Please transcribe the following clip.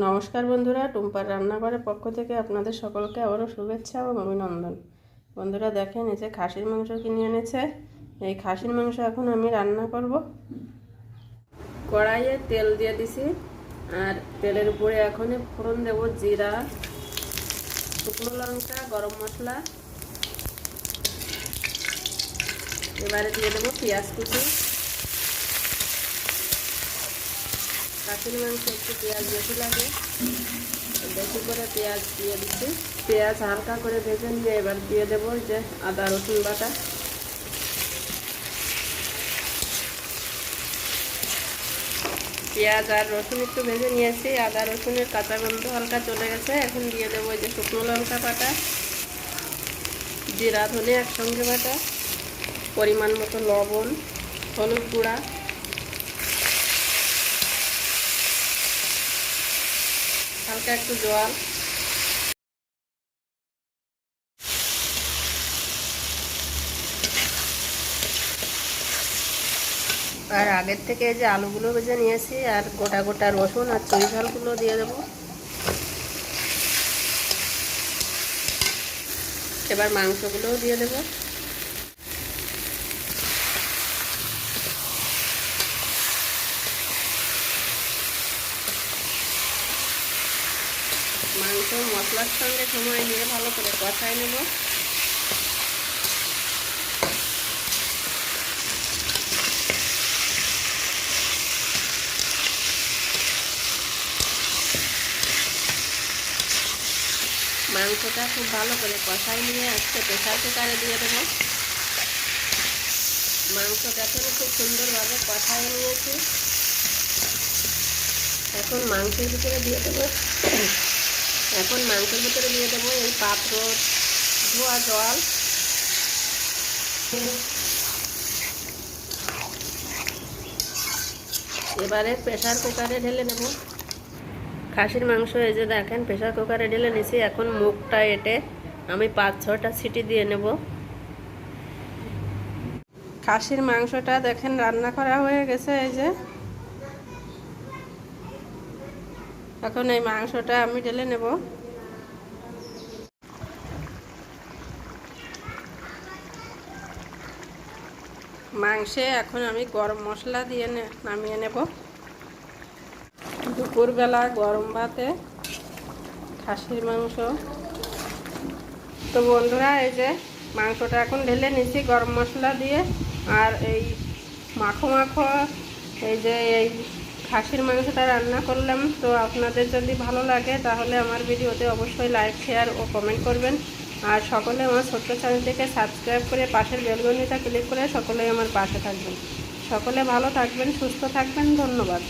নমস্কার বন্ধুরা, টুম্পার রান্নাঘরের পক্ষ থেকে আপনাদের সকলকে আবারও শুভেচ্ছা এবং অভিনন্দন। বন্ধুরা দেখেন এসে খাসির মাংস কিনে এনেছে। এই খাসির মাংস এখন আমি রান্না করব। কড়াইয়ে তেল দিয়ে দিছি, আর তেলের উপরে এখন ফোড়ন দেব জিরা, শুকনো লঙ্কা, গরম মশলা। এবারে দিয়ে দেবো পেঁয়াজ কুচি। কাশির মাংস একটু পেঁয়াজ বেশি লাগে। বেশি করে পেঁয়াজ দিয়ে দিচ্ছি। পেঁয়াজ হালকা করে ভেজে নিয়ে এবার দিয়ে দেবো যে আদা, রসুন বাটা। পেঁয়াজ আর রসুন একটু ভেজে নিয়েছি। আদা, রসুনের কাঁচা গন্ধ হালকা চলে গেছে। এখন দিয়ে দেবো যে শুকনো লঙ্কা বাটা, জিরা ধনে একসঙ্গে বাটা, পরিমাণ মতো লবণ, হলুদ গুঁড়া। হালকা একটু জল আর আগের থেকে যে আলুগুলো ভেজে নিয়েছি, আর গোটা গোটা রসুন আর চুই ঝালগুলো দিয়ে দেবো। এবার মাংসগুলোও দিয়ে দেবো। মাংস, মশলার সঙ্গে সময় নিয়ে ভালো করে কষাই নেব। মাংসটা খুব ভালো করে কষাই নিয়ে আজকে প্রেশার কুকারে দিয়ে দেবো। মাংস দেখেন খুব সুন্দরভাবে কষাই নিয়েছি। এখন মাংসের ভিতরে দিয়ে দেবো। এখন মাংসের ভিতরে দিয়ে দেবো এই পাত্র ধোয়া জল। এবারে প্রেশার কুকারে ঢেলে নেব। খাসির মাংস এই যে দেখেন প্রেশার কুকারে ঢেলে নিছি। এখন মুখটা এটে আমি পাঁচ ছটা সিটি দিয়ে নেব। খাসির মাংসটা দেখেন রান্না করা হয়ে গেছে এই যে। এখন এই মাংসটা আমি ঢেলে নেব। মাংসে এখন আমি গরম মশলা দিয়ে নামিয়ে নেব। দুপুরবেলা গরম ভাতে খাসির মাংস। তো বন্ধুরা, এই যে মাংসটা এখন ঢেলে নিচ্ছি গরম মশলা দিয়ে। আর এই মাখো মাখো, এই যে এই খাসির মাংসটা রান্না করলাম। তো আপনাদের যদি ভালো লাগে, তাহলে আমার ভিডিওতে অবশ্যই লাইক শেয়ার ও কমেন্ট করবেন। আর সকলে আমার ছোট্ট চ্যানেলটিকে সাবস্ক্রাইব করে পাশের বেলগনিটা ক্লিক করে সকলেই আমার পাশে থাকবেন। সকলে ভালো থাকবেন, সুস্থ থাকবেন, ধন্যবাদ।